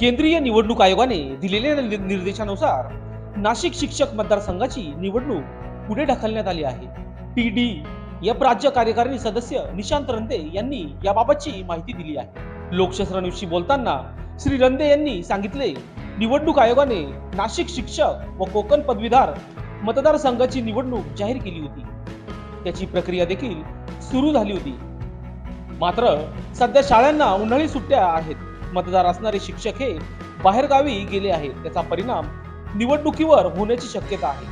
केंद्रीय निवडणूक आयोगाने दिलेल्या नि- निर्देशानुसार नाशिक शिक्षक मतदारसंघाची निवडणूक पुढे ढकलण्यात आली आहे. टी डी एफ राज्य कार्यकारिणी सदस्य निशांत रंदे यांनी याबाबतची माहिती दिली आहे. लोकशास्त्राविषयी बोलताना श्री रंदे यांनी सांगितले निवडणूक आयोगाने नाशिक शिक्षक व कोकण पदवीधर मतदारसंघाची निवडणूक जाहीर केली होती. त्याची प्रक्रिया देखील सुरू झाली होती. मात्र सध्या शाळांना उन्हाळी सुट्ट्या आहेत. मतदार असणारे शिक्षक हे बाहेरगावी गेले आहेत. त्याचा परिणाम निवडणुकीवर होण्याची शक्यता आहे.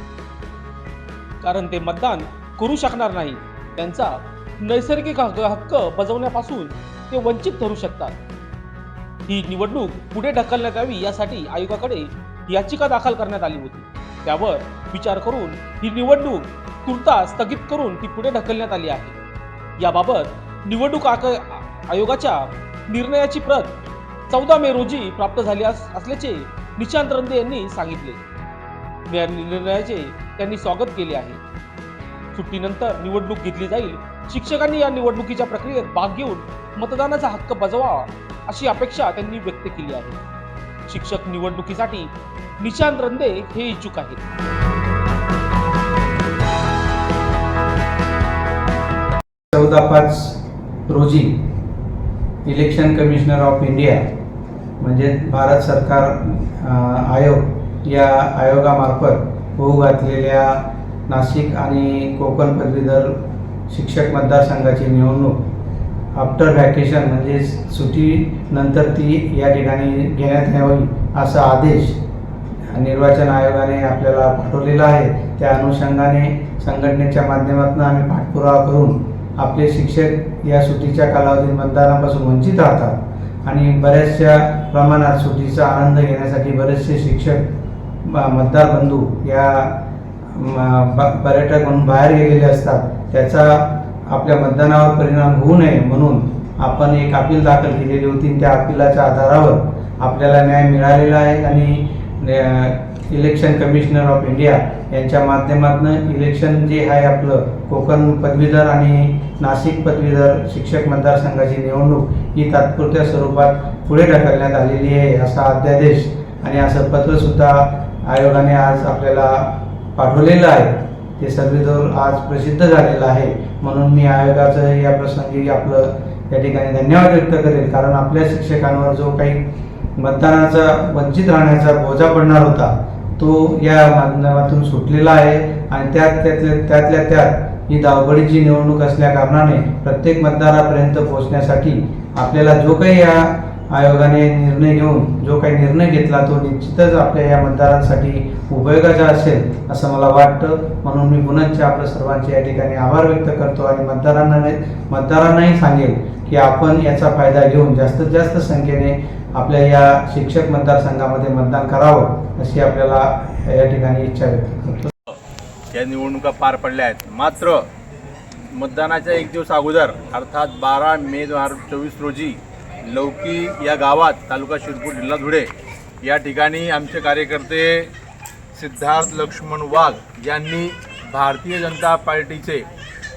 कारण ते मतदान करू शकणार नाही. त्यांचा नैसर्गिक हक्क बजावण्यापासून ते वंचित ठरू शकतात. ही निवडणूक पुढे ढकलण्यात यावी यासाठी आयोगाकडे याचिका दाखल करण्यात आली होती. त्यावर विचार करून ही निवडणूक तुर्ता स्थगित करून ती पुढे ढकलण्यात आली आहे. याबाबत निवडणूक आयोगाच्या निर्णयाची प्रत चौदा मे रोजी प्राप्त झाली असल्याचे निशांत रंदे यांनी सांगितले. या निर्णयाचे त्यांनी स्वागत केले आहे. सुट्टीनंतर निवडणूक घेतली जाईल. शिक्षकांनी या निवडणुकीच्या प्रक्रियेत भाग घेऊन मतदानाचा हक्क बजवावा अशी अपेक्षा त्यांनी व्यक्त केली आहे. शिक्षक निवडणुकीसाठी निशांत रंदे हे इच्छुक आहेत. चौदा पाच रोजी इलेक्शन कमिशनर ऑफ इंडिया म्हणजे भारत सरकार आयोग या आयोगामार्फत होऊ घातलेल्या नाशिक आणि कोकण पदवीधर शिक्षक मतदारसंघाची निवडणूक आफ्टर व्हॅकेशन म्हणजे सुट्टीनंतर ती या ठिकाणी घेण्यात यावी असा आदेश निर्वाचन आयोगाने आपल्याला पाठवलेला आहे. त्या अनुषंगाने संघटनेच्या माध्यमातून आम्ही पाठपुरावा करून आपले शिक्षक या सुट्टीच्या कालावधीत मतदानापासून वंचित राहतात. आणि बऱ्याचशा प्रमाणात सुट्टीचा आनंद घेण्यासाठी बरेचसे शिक्षक म- मतदार बंधू या पर्यटक म्हणून बाहेर गेलेले असतात. त्याचा आपल्या मतदानावर परिणाम होऊ नये म्हणून आपण एक अपील दाखल केलेली होती. त्या अपिलाच्या आधारावर आपल्याला न्याय मिळालेला आहे आणि इलेक्शन कमिशनर ऑफ इंडिया यांच्या माध्यमातून इलेक्शन जे आहे आपलं कोकण पदवीधर आणि नाशिक पदवीधर शिक्षक मतदारसंघाची निवडणूक ही तात्पुरत्या स्वरूपात पुढे ढकलण्यात आलेली आहे असा अध्यादेश आणि असं पत्रसुद्धा आयोगाने आज आपल्याला पाठवलेलं आहे. ते सर्वेदोर आज प्रसिद्ध झालेलं आहे. म्हणून मी आयोगाचं या प्रसंगी आपलं या ठिकाणी धन्यवाद व्यक्त करेल. कारण आपल्या शिक्षकांवर जो काही मतदानाचा वंचित राहण्याचा बोजा पडणार होता तो या माध्यमातून सुटलेला आहे. आणि त्यात त्यातल्या त्यातल्या त्यात ही धावपळीची निवडणूक असल्या कारणाने प्रत्येक मतदारापर्यंत पोहोचण्यासाठी आपल्याला जो काही या आयोगाने निर्णय घेऊन जो काही निर्णय घेतला तो निश्चितच आपल्या या मतदारांसाठी उपयोगाचा असेल असं मला वाटतं. म्हणून मी पुनश्च आपल्या सर्वांचे या ठिकाणी आभार व्यक्त करतो आणि मतदारांना मतदारांनाही सांगेल की आपण याचा फायदा घेऊन जास्तीत जास्त संख्येने आपल्या या शिक्षक मतदारसंघामध्ये मतदान करावं अशी आपल्याला या ठिकाणी इच्छा व्यक्त करतो. या निवडणुका पार पडल्या आहेत. मात्र मतदानाच्या एक दिवस अगोदर अर्थात बारा मे दोन हजार चोवीस रोजी लौकी या गावात तालुका शिरपूर जिल्हा धुळे या ठिकाणी आमचे कार्यकर्ते सिद्धार्थ लक्ष्मण वाघ यांनी भारतीय जनता पार्टीचे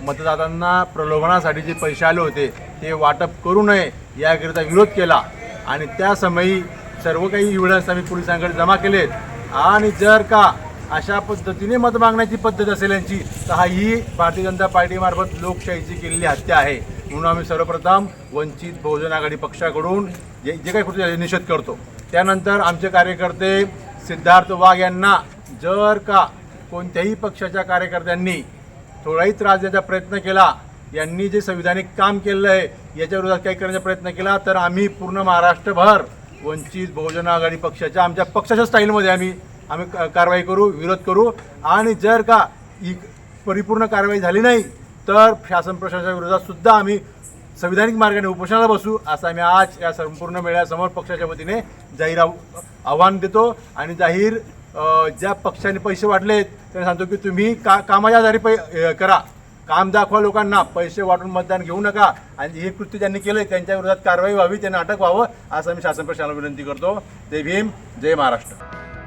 मतदारांना प्रलोभनासाठी जे पैसे आले होते ते वाटप करू नये याकरिता विरोध केला. आणि त्यासमयी सर्व काही एव्हिडन्स आम्ही पोलिसांकडे जमा केलेत. आणि जर का अशा पद्धतीने मत मागण्याची पद्धत असेल यांची तर हा ही भारतीय जनता पार्टीमार्फत लोकशाहीची केलेली हत्या आहे. म्हणून आम्ही सर्वप्रथम वंचित बहुजन आघाडी पक्षाकडून जे जे काही कृती निषेध करतो. त्यानंतर आमचे कार्यकर्ते सिद्धार्थ वाघ यांना जर का कोणत्याही पक्षाच्या कार्यकर्त्यांनी थोडाही त्रास द्यायचा प्रयत्न केला यांनी जे संविधानिक काम केलं आहे याच्या विरोधात काही करण्याचा प्रयत्न केला तर आम्ही पूर्ण महाराष्ट्रभर वंचित बहुजन आघाडी पक्षाच्या आमच्या पक्षाच्या स्टाईलमध्ये आम्ही आम्ही क- कारवाई करू विरोध करू. आणि जर का ही परिपूर्ण कारवाई झाली नाही तर शासन प्रशासनाच्या विरोधात सुद्धा आम्ही संविधानिक मार्गाने उपोषणाला बसू असं आम्ही आज या संपूर्ण मेळ्यासमोर पक्षाच्या वतीने जाहीर आव- आव्हान देतो. आणि जाहीर ज्या पक्षाने पैसे वाटलेत त्यांना सांगतो की तुम्ही का कामाच्या आधारे पै करा. काम दाखवा लोकांना पैसे वाटून मतदान घेऊ नका. आणि हे कृत्य ज्यांनी केलं त्यांच्या विरोधात कारवाई व्हावी त्यांना अटक व्हावं असं आम्ही शासन प्रशासनाला विनंती करतो. जय भीम जय महाराष्ट्र.